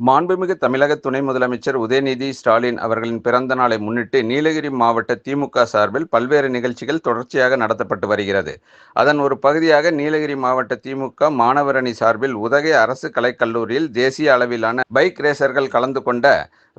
மாண்புமிகு தமிழக துணை முதலமைச்சர் உதயநிதி ஸ்டாலின் அவர்களின் பிறந்த நாளை முன்னிட்டு நீலகிரி மாவட்ட திமுக சார்பில் பல்வேறு நிகழ்ச்சிகள் தொடர்ச்சியாக நடத்தப்பட்டு வருகிறது. அதன் ஒரு பகுதியாக நீலகிரி மாவட்ட திமுக மாணவர் அணி சார்பில் உதகை அரசு கலைக்கல்லூரியில் தேசிய அளவிலான பைக் ரேசர்கள் கலந்து கொண்ட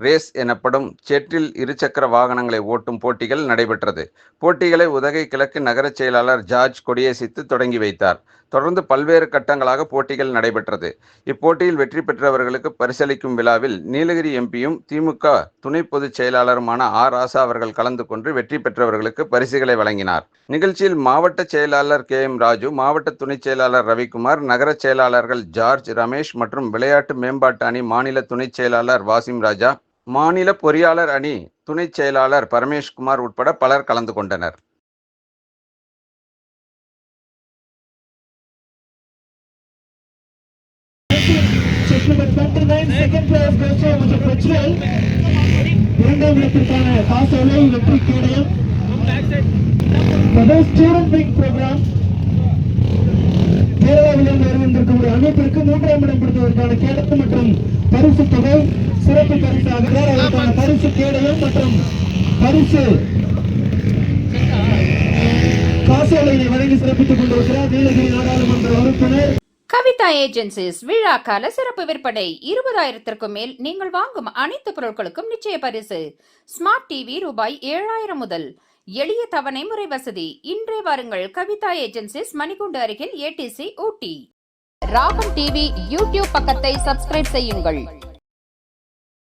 ரேஸ் எனப்படும் செட்டில் இருசக்கர வாகனங்களை ஓட்டும் போட்டிகள் நடைபெற்றது. போட்டிகளை உதகை கிழக்கு நகரச் செயலாளர் ஜார்ஜ் கொடியேசித்து தொடங்கி வைத்தார். தொடர்ந்து பல்வேறு கட்டங்களாக போட்டிகள் நடைபெற்றது. இப்போட்டியில் வெற்றி பெற்றவர்களுக்கு பரிசளிக்கும் விழாவில் நீலகிரி எம்பியும் திமுக துணை பொதுச் செயலாளருமான ஆர் ராசா அவர்கள் கலந்து கொண்டு வெற்றி பெற்றவர்களுக்கு பரிசுகளை வழங்கினார். நிகழ்ச்சியில் மாவட்ட செயலாளர் கே எம் ராஜு மாவட்ட துணை செயலாளர் ரவிக்குமார் நகர செயலாளர்கள் ஜார்ஜ் ரமேஷ் மற்றும் விளையாட்டு மேம்பாட்டு அணி மாநில துணை செயலாளர் வாசிம் ராஜா மாநில பொறியாளர் அணி துணை செயலாளர் பரமேஷ்குமார் உட்பட பலர் கலந்து கொண்டனர் இரண்டாம் இடத்திற்கான காசோலை வெற்றி கேடயம் ஸ்டூடெண்ட் ப்ரோக்ராம் கேரளாவிலிருந்து வருகின்றிருக்கும் ஒரு அமைப்பிற்கு மூன்றாம் இடம் பிடித்ததற்கான கேடயம் மற்றும் பரிசு தொகை சிறப்பு பரிசாக பரிசு. கேடயம் மற்றும் பரிசு காசோலையை வழங்கி சிறப்பித்துக் கொண்டிருக்கிறார் நீலகிரி நாடாளுமன்ற உறுப்பினர். கவிதா ஏஜென்சிஸ் விழா கால சிறப்பு விற்பனை. இருபதாயிரத்திற்கும் மேல் நீங்கள் வாங்கும் அனைத்து பொருட்களுக்கும் நிச்சய பரிசு. ஸ்மார்ட் டிவி ரூபாய் ஏழாயிரம் முதல். எளிய தவணை முறை வசதி. இன்றே வாருங்கள் கவிதா ஏஜென்சிஸ் மணிக்கூண்டு அருகில் ஏடிசி ஊட்டி. ராகம் டிவி யூடியூப் பக்கத்தை சப்ஸ்கிரைப் செய்யுங்கள்.